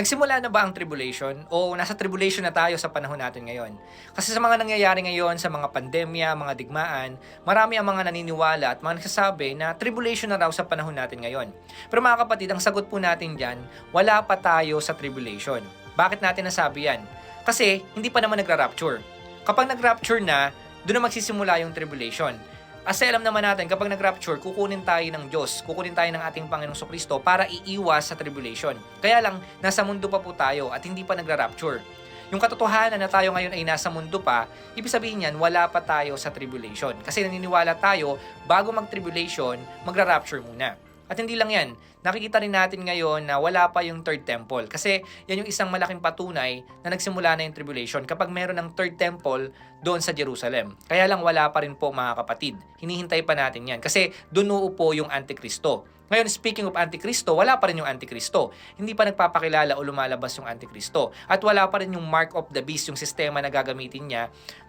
Nagsimula na ba ang tribulation o nasa tribulation na tayo sa panahon natin ngayon? Kasi sa mga nangyayari ngayon, sa mga pandemya, mga digmaan, marami ang mga naniniwala at mga nagsasabi na tribulation na raw sa panahon natin ngayon. Pero mga kapatid, ang sagot po natin dyan, wala pa tayo sa tribulation. Bakit natin nasabi yan? Kasi hindi pa naman nagra-rapture. Kapag nag-rapture na, doon na magsisimula yung tribulation. Kasi alam naman natin, kapag nag-rapture, kukunin tayo ng Diyos, kukunin tayo ng ating Panginoong Kristo para iiwas sa tribulation. Kaya lang, nasa mundo pa po tayo at hindi pa nagra-rapture. Yung katotohanan na tayo ngayon ay nasa mundo pa, ibig sabihin yan, wala pa tayo sa tribulation. Kasi naniniwala tayo, bago mag-tribulation, magra-rapture muna. At hindi lang yan, nakikita rin natin ngayon na wala pa yung third temple. Kasi yan yung isang malaking patunay na nagsimula na yung tribulation kapag meron ng third temple doon sa Jerusalem. Kaya lang wala pa rin po mga kapatid. Hinihintay pa natin yan. Kasi doon uupo yung Antikristo. Ngayon, speaking of Antikristo, wala pa rin yung Antikristo. Hindi pa nagpapakilala o lumalabas yung Antikristo. At wala pa rin yung mark of the beast, yung sistema na gagamitin niya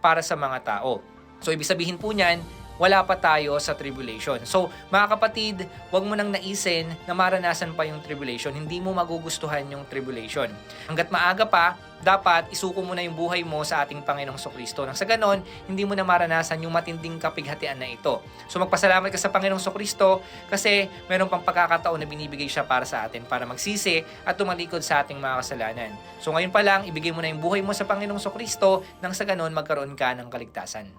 para sa mga tao. So, ibig sabihin po niyan, wala pa tayo sa tribulation. So, mga kapatid, huwag mo nang naisin na maranasan pa yung tribulation. Hindi mo magugustuhan yung tribulation. Hanggat maaga pa, dapat isuko mo na yung buhay mo sa ating Panginoong Sokristo. Nang sa ganon, hindi mo na maranasan yung matinding kapighatian na ito. So magpasalamat ka sa Panginoong Sokristo kasi meron pang pagkakataon na binibigay siya para sa atin para magsisi at tumalikod sa ating mga kasalanan. So ngayon pa lang, ibigay mo na yung buhay mo sa Panginoong Sokristo nang sa ganon magkaroon ka ng kaligtasan.